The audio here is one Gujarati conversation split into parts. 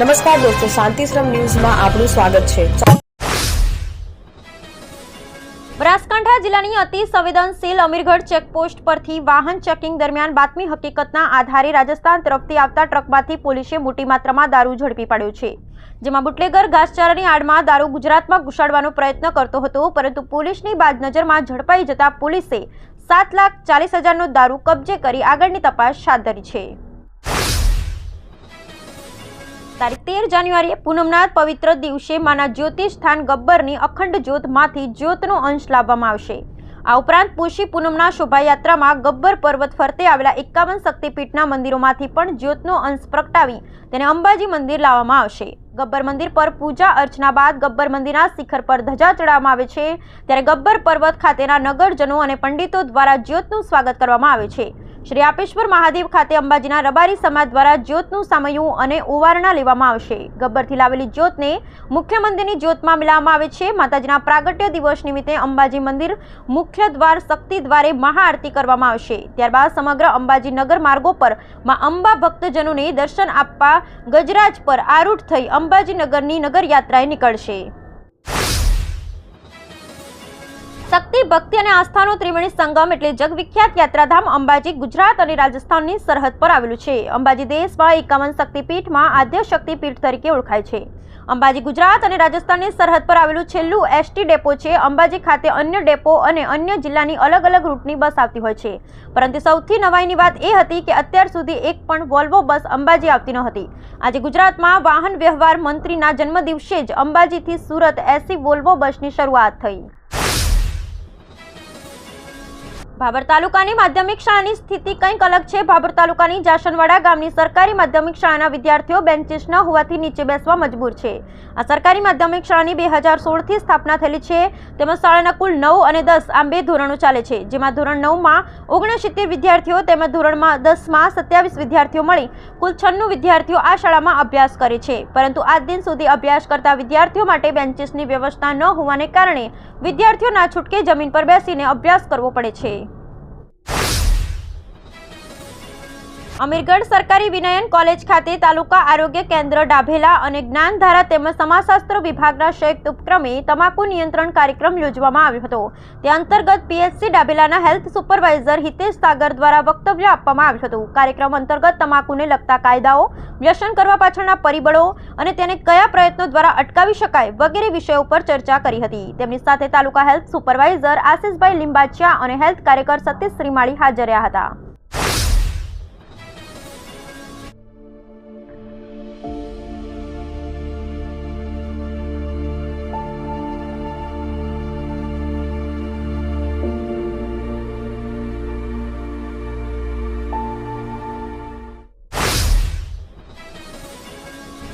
નમસ્કાર દોસ્તો, શાંતિશ્રમ ન્યૂઝમાં આપનું સ્વાગત છે. બનાસકાંઠા જિલ્લાની અતિ સંવેદનશીલ અમીરગઢ ચેકપોસ્ટ પરથી વાહન ચેકિંગ દરમિયાન બાતમી હકીકતના આધારે રાજસ્થાન તરફથી આવતા ટ્રકમાંથી પોલીસે મોટી માત્રામાં દારૂ ઝડપી પાડ્યો છે. જેમાં બુટલેગર ઘાસચારાની આડમાં દારૂ ગુજરાતમાં ઘુસાડવાનો પ્રયત્ન કરતો હતો, પરંતુ પોલીસની બાદ નજરમાં ઝડપાઈ જતા પોલીસે સાત લાખ ચાલીસ હજારનો દારૂ કબજે કરી આગળની તપાસ હાથ ધરી છે. તારીખ તેર જાન્યુઆરીએ પૂનમના પવિત્ર દિવસે માના જ્યોતિષ સ્થાન ગબ્બરની અખંડ જ્યોતમાંથી જ્યોતનો અંશ લાવવામાં આવશે. આ ઉપરાંત પુષી પૂનમના શોભાયાત્રામાં ગબ્બર પર્વત ફરતે આવેલા એકાવન શક્તિપીઠના મંદિરોમાંથી પણ જ્યોતનો અંશ પ્રગટાવી તેને અંબાજી મંદિર લાવવામાં આવશે. ગબ્બર મંદિર પર પૂજા અર્ચના બાદ ગબ્બર મંદિરના શિખર પર ધજા ચડાવવામાં આવે છે. ત્યારે ગબ્બર પર્વત ખાતેના નગરજનો અને પંડિતો દ્વારા જ્યોતનું સ્વાગત કરવામાં આવે છે. શ્રી આપેશ્વર મહાદેવ ખાતે અંબાજીના રબારી સમાજ દ્વારા જ્યોતનું સામયું અને ઓવારણા લેવામાં આવશે. ગબ્બરથી લાવેલી જ્યોતને મુખ્ય મંદિરની જ્યોતમાં મિલાવવામાં આવે છે. માતાજીના પ્રાગટ્ય દિવસ નિમિત્તે અંબાજી મંદિર મુખ્ય દ્વાર શક્તિ દ્વારે મહાઆરતી કરવામાં આવશે. ત્યારબાદ સમગ્ર અંબાજી નગર માર્ગો પરમાં અંબા ભક્તજનોને દર્શન આપવા ગજરાજ પર આરૂઢ થઈ અંબાજી નગરની નગરયાત્રાએ નીકળશે. શક્તિ, ભક્તિ અને આસ્થાનો ત્રિવેણી સંગમ એટલે જગવિખ્યાત યાત્રાધામ અંબાજી ગુજરાત અને રાજસ્થાનની સરહદ પર આવેલું છે. અંબાજી દેશમાં એકાવન શક્તિપીઠમાં આદ્ય શક્તિપીઠ તરીકે ઓળખાય છે. અંબાજી ગુજરાત અને રાજસ્થાનની સરહદ પર આવેલું છેલ્લું એસટી ડેપો છે. અંબાજી ખાતે અન્ય ડેપો અને અન્ય જિલ્લાની અલગ અલગ રૂટની બસ આવતી હોય છે. પરંતુ સૌથી નવાઈની વાત એ હતી કે અત્યાર સુધી એક પણ વોલ્વો બસ અંબાજી આવતી ન હતી આજે ગુજરાતમાં વાહન વ્યવહાર મંત્રીના જન્મદિવસે જ અંબાજીથી સુરત એસી વોલ્વો બસની શરૂઆત થઈ. ભાભર તાલુકાની માધ્યમિક શાળાની સ્થિતિ કંઈક અલગ છે. ભાભર તાલુકાની જાસનવાડા ગામની સરકારી માધ્યમિક શાળાના વિદ્યાર્થીઓ બેન્ચીસ ન હોવાથી નીચે બેસવા મજબૂર છે. આ સરકારી માધ્યમિક શાળાની બે હજાર સોળથી સ્થાપના થયેલી છે. તેમજ શાળાના કુલ નવ અને દસ આમ બે ધોરણો ચાલે છે. જેમાં ધોરણ નવમાં ઓગણસિત્તેર વિદ્યાર્થીઓ તેમજ ધોરણમાં દસમાં સત્યાવીસ વિદ્યાર્થીઓ મળી કુલ છન્નું વિદ્યાર્થીઓ આ શાળામાં અભ્યાસ કરે છે. પરંતુ આજ દિન સુધી અભ્યાસ કરતા વિદ્યાર્થીઓ માટે બેન્ચીસની વ્યવસ્થા ન હોવાને કારણે વિદ્યાર્થીઓ ના છૂટકે જમીન પર બેસીને અભ્યાસ કરવો પડે છે. અમીરગઢ સરકારી વિનયન કોલેજ ખાતે તાલુકા આરોગ્ય કેન્દ્ર ડાભેલા અને જ્ઞાનધારા તેમજ સમાજશાસ્ત્ર વિભાગના સંયુક્ત ઉપક્રમે તમાકુ નિયંત્રણ કાર્યક્રમ યોજવામાં આવ્યો હતો. તે અંતર્ગત પીએચસી ડાભેલાના હેલ્થ સુપરવાઇઝર હિતેશ સાગર દ્વારા વક્તવ્ય આપવામાં આવ્યું હતું. કાર્યક્રમ અંતર્ગત તમાકુને લગતા કાયદાઓ, વ્યસન કરવા પાછળના પરિબળો અને તેને કયા પ્રયત્નો દ્વારા અટકાવી શકાય વગેરે વિષયો પર ચર્ચા કરી હતી. તેમની સાથે તાલુકા હેલ્થ સુપરવાઇઝર આશિષભાઈ લિંબાચિયા અને હેલ્થ કાર્યકર સતીશ શ્રીમાળી હાજર રહ્યા હતા.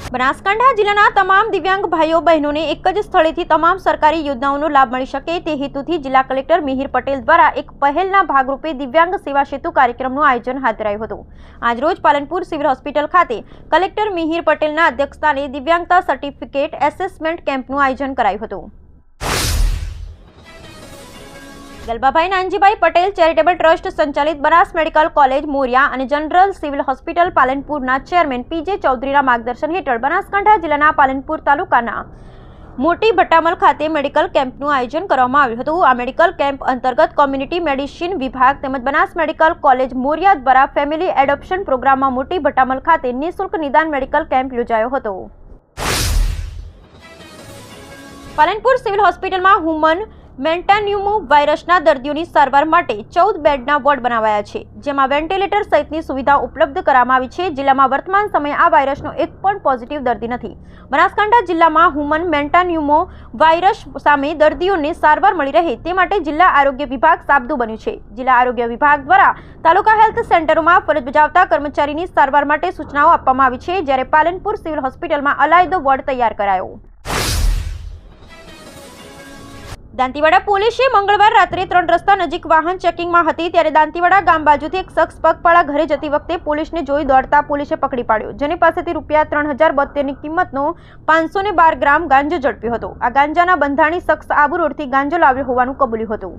બનાસકાંઠા જિલ્લાના તમામ દિવ્યાંગ ભાઈઓ બહેનોને એક જ સ્થળેથી તમામ સરકારી યોજનાઓનો લાભ મળી શકે તે હેતુથી જિલ્લા કલેક્ટર મિહિર પટેલ દ્વારા એક પહેલના ભાગરૂપે દિવ્યાંગ સેવા સેતુ કાર્યક્રમનું આયોજન હાથ ધરાયું હતું. આજરોજ પાલનપુર સિવિલ હોસ્પિટલ ખાતે કલેક્ટર મિહિર પટેલના અધ્યક્ષસ્થાને દિવ્યાંગતા સર્ટિફિકેટ એસેસમેન્ટ કેમ્પનું આયોજન કરાયું હતું. ગલબાભાઈ નાનજીભાઈ પટેલ ચેરિટેબલ ટ્રસ્ટ સંચાલિત બનાસ મેડિકલ કોલેજ મોરિયા અને જનરલ સિવિલ હોસ્પિટલ પાલનપુરના ચેરમેન પીજે ચૌધરીના માર્ગદર્શન હેઠળ બનાસકાંઠા જિલ્લાના પાલનપુર તાલુકાના મોટી ભટ્ટામલ ખાતે મેડિકલ કેમ્પનું આયોજન કરવામાં આવ્યું હતું. આ મેડિકલ કેમ્પ અંતર્ગત કોમ્યુનિટી મેડિસિન વિભાગ તેમજ બનાસ મેડિકલ કોલેજ મોરિયા દ્વારા ફેમિલી એડોપ્શન પ્રોગ્રામમાં મોટી ભટ્ટામલ ખાતે નિઃશુલ્ક નિદાન મેડિકલ કેમ્પ યોજાયો હતો. પાલનપુર સિવિલ હોસ્પિટલમાં હુમન મેન્ટાન્યુમો વાયરસના દર્દીઓની સારવાર માટે ચૌદ બેડના વોર્ડ બનાવાયા છે, જેમાં વેન્ટિલેટર સહિતની સુવિધા ઉપલબ્ધ કરવામાં આવી છે. જિલ્લામાં વર્તમાન સમયે આ વાયરસનો એક પણ પોઝિટિવ દર્દી નથી. બનાસકાંઠા જિલ્લામાં હુમન મેન્ટાન્યુમો વાયરસ સામે દર્દીઓને સારવાર મળી રહે તે માટે જિલ્લા આરોગ્ય વિભાગ સાબદું બન્યું છે. જિલ્લા આરોગ્ય વિભાગ દ્વારા તાલુકા હેલ્થ સેન્ટરોમાં ફરજ બજાવતા કર્મચારીની સારવાર માટે સૂચનાઓ આપવામાં આવી છે, જ્યારે પાલનપુર સિવિલ હોસ્પિટલમાં અલાયદો વોર્ડ તૈયાર કરાયો. દાંતીવાડા પોલીસે મંગળવાર રાત્રે ત્રણ રસ્તા નજીક વાહન ચેકિંગમાં હતી ત્યારે દાંતીવાડા ગામ બાજુથી એક શખ્સ પગપાળા ઘરે જતી વખતે પોલીસને જોઈ દોડતા પોલીસે પકડી પાડ્યો, જેની પાસેથી રૂપિયા ત્રણ હજાર બોતેરની કિંમતનો પાંચસો બાર ગ્રામ ગાંજો ઝડપ્યો હતો. આ ગાંજાના બંધાણી શખ્સ આબુ રોડથી ગાંજો લાવ્યો હોવાનું કબૂલ્યું હતું.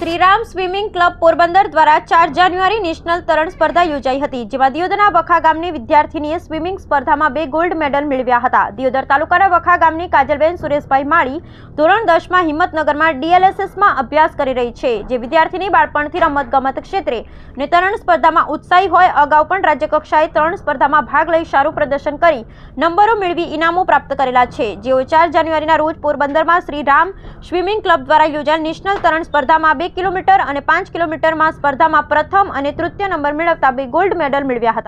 શ્રીરામ સ્વિમિંગ ક્લબ પોરબંદર દ્વારા ચાર જાન્યુઆરી નેશનલ તરણ સ્પર્ધા યોજાઈ હતી, જેમાં દિયોદરના વખા ગામની વિદ્યાર્થીનીએ સ્વિમિંગ સ્પર્ધામાં બે ગોલ્ડ મેડલ મેળવ્યા હતા. દિયોદર તાલુકાના વખા ગામની કાજલબેન સુરેશભાઈ માળી ધોરણ દસમાં હિંમતનગરમાં ડીએલએસએસમાં અભ્યાસ કરી રહી છે, જે વિદ્યાર્થીની બાળપણથી રમતગમત ક્ષેત્રે ને તરણ સ્પર્ધામાં ઉત્સાહી હોય અગાઉ પણ રાજ્યકક્ષાએ તરણ સ્પર્ધામાં ભાગ લઈ સારું પ્રદર્શન કરી નંબરો મેળવી ઇનામો પ્રાપ્ત કરેલા છે. જેઓ ચાર જાન્યુઆરીના રોજ પોરબંદરમાં શ્રી રામ સ્વિમિંગ ક્લબ દ્વારા યોજાયેલ નેશનલ તરણ સ્પર્ધામાં બે કિલોમીટર અને પાંચ કિલોમીટરમાં સ્પર્ધામાં પ્રથમ અને તૃતીય નંબર મેળવતા બે ગોલ્ડ મેડલ મેળવ્યા હતા.